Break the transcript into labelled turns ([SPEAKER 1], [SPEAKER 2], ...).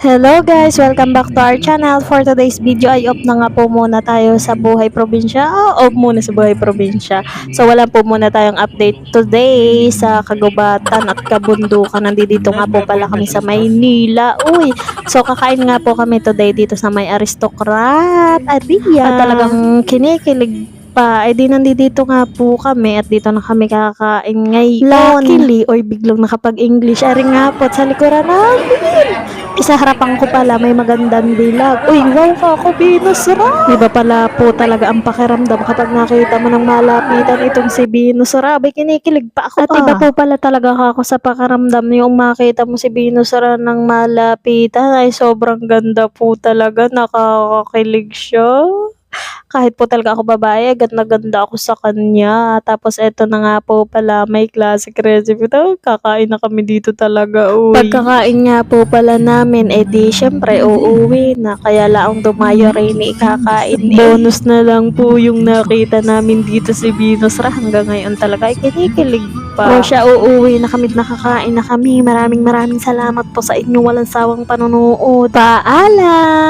[SPEAKER 1] Hello guys! Welcome back to our channel. For today's video ay off na nga po muna tayo sa buhay probinsya. Oh, off muna sa buhay probinsya. So wala po muna tayong update today sa kagubatan at kabundukan. Nandito nga po pala kami sa Maynila. Uy! So kakain nga po kami today dito sa may aristocrat. At, at talagang kinikilig pa, ay di nandito nga po kami at dito na kami kakain ngayon. Luckily, oy biglang nakapag-English. Ari nga po sa likuran namin. Isa harapan ko pala, may magandang dilag. Uy, wow ka ako, Venus Ra. Iba pala po talaga ang pakiramdam kapag nakita mo ng malapitan itong si Venus Ra. Abay, kinikilig pa ako. At iba po pala talaga ako sa pakiramdam yung makita mo si Venus Ra ng malapitan. Ay, sobrang ganda po talaga. Nakakakilig siya kahit po talaga ako babae, ganda ganda ako sa kanya. Tapos eto na nga po pala, may classic recipe. Ito, kakain na kami dito talaga, uy. Pagkakain nga po pala namin, eh di syempre uuwi na. Kaya laong dumayo rin ikakain. Bonus na lang po yung nakita namin dito si Venus Ra. Hanggang ngayon talaga ay kinikilig pa. O siya, uuwi na kami, nakakain na kami. Maraming maraming salamat po sa inyo walang sawang panonood. Paalam!